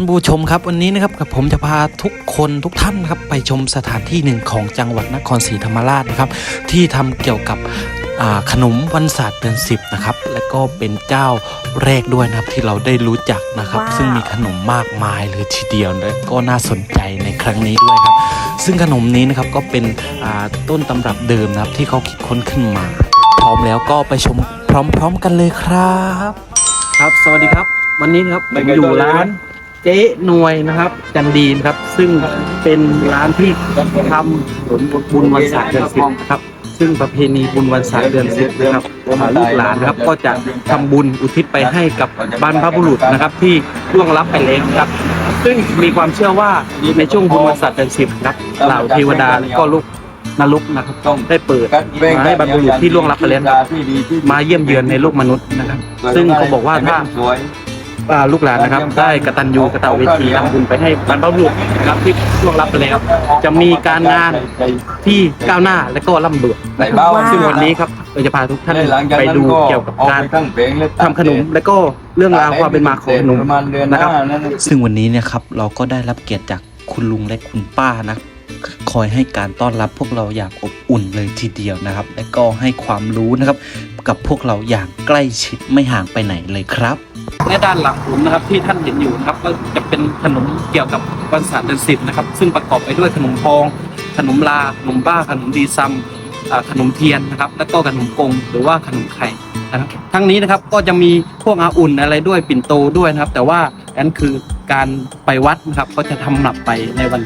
านผู้ชมครับวันนี้นะครับผมจะพาทุกคนทุกท่านนะครับไปชมสถานที่หนึ่งของจังหวัดนครศรีธรรมราชนะครับ ที่ทำเกี่ยวกับอ่าขนมวันศาสตร์เดือนสิบนะครับ และก็เป็นเจ้าแรกด้วยนะครับที่เราได้รู้จักนะครับว้าวซึ่งมีขนมมากมายเลยทีเดียวและก็น่าสนใจในครั้งนี้ด้วยครับ ซึ่งขนมนี้นะครับก็เป็นอ่าต้นตำรับเดิมนะครับที่เขาคิดค้นขึ้นมา พร้อมแล้วก็ไปชมพร้อม ๆ กันเลยครับ ครับ สวัสดีครับ วันนี้นะครับผมอยู่ร้าน เจ๊หน่วยนะครับจันดีนะครับ ซึ่งเป็นร้านที่ทำผลบุญวันศาสตร์เดือนสิบนะครับ ซึ่งประเพณีบุญวันศาสตร์เดือนสิบนะครับอ่าลูกหลานนะครับก็จะทำบุญอุทิศไปให้กับบรรพบุรุษนะครับ ที่ล่วงลับไปแล้วครับ ซึ่งมีความเชื่อว่าในช่วงบุญวันศาสตร์เดือนสิบนะครับเหล่าเทวดาก็ลูกนรกนะครับได้เปิดมาให้บรรพบุรุษที่ล่วงลับไปแล้วมาเยี่ยมเยือนในโลกมนุษย์นะครับ ซึ่งเขาบอกว่าถ้า อ่าลูกหลานนะครับ ได้กตัญญูกตเวทีทำบุญไปให้บรรพบุรุษนะครับที่ล่วงลับไปแล้ว จะมีการงานที่ก้าวหน้าและก็ร่ำรวยในเบ้าซึ่งวันนี้ครับเราจะพาทุกท่านหลังจากไปนั้นดูก็เกี่ยวกับออกการไปตั้งเพลงและทำขนมและก็เรื่องราวความเป็นมาของขนมประมาณเดือนหนะครับน้านั่นน่ะซึ่งวันนี้เนะครับเราก็ได้รับเกียรติจากคุณลุงและคุณป้านะคอยให้การต้อนรับพวกเราอย่างอบ อุ่นเลยทีเดียวนะครับ และก็ให้ความรู้นะครับ กับพวกเราอย่างใกล้ชิดไม่ห่างไปไหนเลยครับและด้านหลังผมนะครับที่ท่านเห็นอยู่นะครับก็จะเป็นขนมเกี่ยวกับวันศาสตร์เดือนสิบนะครับ ซึ่งประกอบไปด้วยขนมพอง ขนมลาขนมบ้าขนมดีซัมขนมเทียนนะครับ แล้วก็ขนมกงหรือว่าขนมไข่นะครับทั้งนี้นะครับก็จะมีพวกอาอุ่นอะไรด้วยปิ่นโตด้วยนะครับ แต่ว่าอันคือการไปวัดนะครับก็จะทำหนับไปในวัน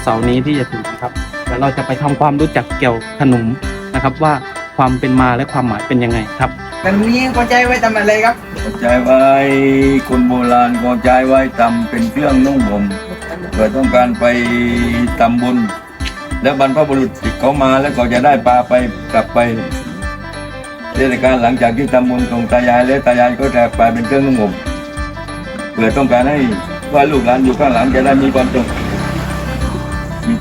เสาร์นี้ที่จะถึงนะครับ แล้วเราจะไปทำความรู้จักเกี่ยวขนมนะครับว่าความเป็นมาและความหมายเป็นยังไงครับแต่นี้ก็ใจไว้ทำอะไรครับใจไว้คนโบราณก็ใจไว้ทำเป็นเครื่องนุ่งห่มเพื่อต้องการไปทำบุญ แล้วบรรพบุรุษที่เขามาแล้วก็จะได้ปลาไปกลับไปเทศกาลหลังจากที่ทำบุญตรงตายายแล้วตายายก็จะปลาเป็นเครื่องนุ่งห่มเพื่อต้องการให้ว่าลูกหลานอยู่ข้างหลังจะได้มีความสุขมี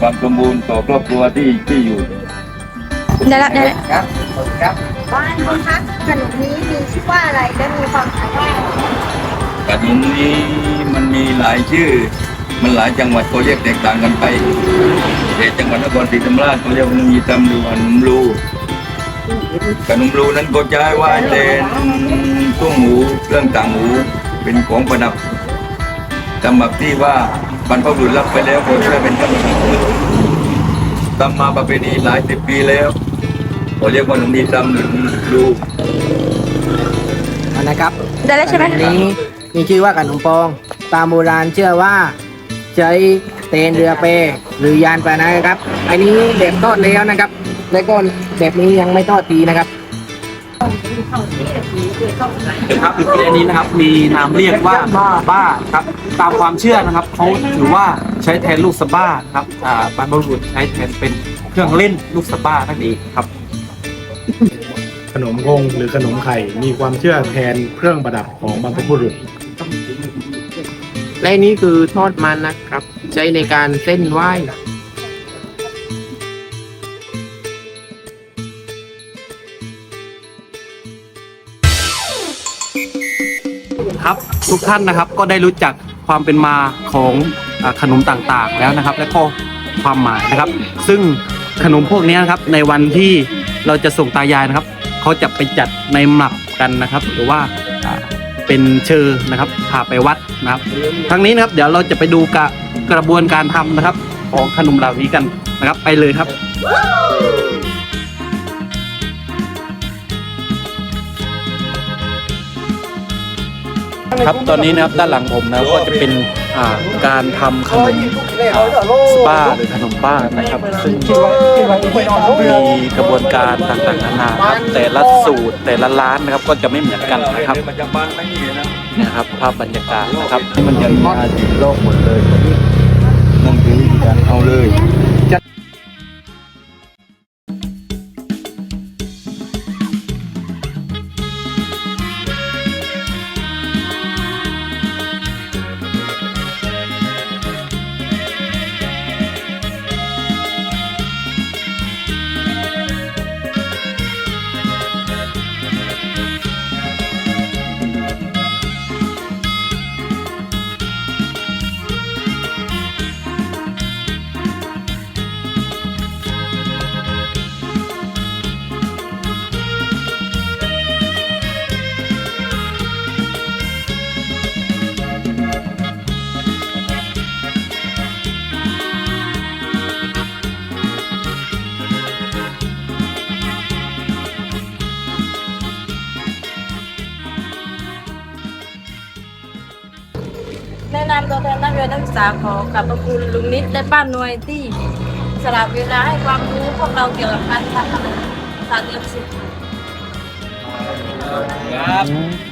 ความสมบูรณ์ต่อครอบครัวที่ที่อยู่ได้ละได้ละครับขอบคุณครับบ้านนี้คะขนมนี้มีชื่อว่าอะไรและมีความหมายว่าอะไรขนมนี้มันมีหลายชื่อ มันหลายจังหวัดเขาเรียกแตกต่างกันไปแต่จังหวัดนครศรีธรรมราชเขาเรียกว่ามีตำรูขนมรูขนมรูนั้นก็จะให้ว่าเป็นตุ้งหูเครื่องต่างหูเป็นของประดับ สำหรับที่ว่าบรรพบุรุษรับไปแล้วก็จะเป็นขนมตำมาประเพณีหลายสิบปีแล้วเขาเรียกว่าขนมดีตำหรือรูเอานะครับได้แล้วใช่ไหมอันนี้มีชื่อว่าขนมปอง ตามโบราณเชื่อว่าใช้เตนเรือเปหรือยานพาหนะครับ อันนี้แบบทอดแล้วนะครับ แล้วก็แบบนี้ยังไม่ทอดทีนะครับ ครับอันนี้นะครับมีนามเรียกว่าบ้าครับตามความเชื่อนะครับเขาถือว่าใช้แทนลูกสะบ้านะครับอ่าบรรพบุรุษใช้แทนเป็นเครื่องเล่นลูกสะบ้านั่นเองครับ ขนมกงหรือขนมไข่มีความเชื่อแทนเครื่องประดับของบรรพบุรุษ และนี่คือทอดมันนะครับ ใช้ในการเส้นไหว้ ครับ ทุกท่านนะครับก็ได้รู้จักความเป็นมาของอขนมต่างๆ แล้วนะครับ และก็ความหมายนะครับ ซึ่งขนมพวกนี้นะครับในวันที่เราจะส่งตายายนะครับเขาจะไปจัดในหมับกันนะครับ หรือว่าเป็นเชอร์นะครับพาไปวัดนะครับทั้งนี้นะครับเดี๋ยวเราจะไปดูกระกระบวนการทำนะครับ ของขนมเหล่านี้กันนะครับ ไปเลยครับ ครับตอนนี้นะครับด้านหลังผมนะก็จะเป็นอ่าการทำขนมอ่าสปาหรือขนมบ้านะครับ ซึ่งมีกระบวนการต่างๆนานาครับแต่ละสูตรแต่ละร้านนะครับก็จะไม่เหมือนกันนะครับมันจะบานไม่มีนะเนี่ยครับ ภาพบรรยากาศนะครับ มันจะมีอาชีพโลกหมดเลยนั่นคือวิธีการเอาเลยามตัวแทนนักเรียนนักศึกษาขอขอบพระคุณลุงนิดและป้านน่วยที่สละเวลาให้ความรู้พวกเราเกี่ยวกับการทำขนมสาเดือนสิครับ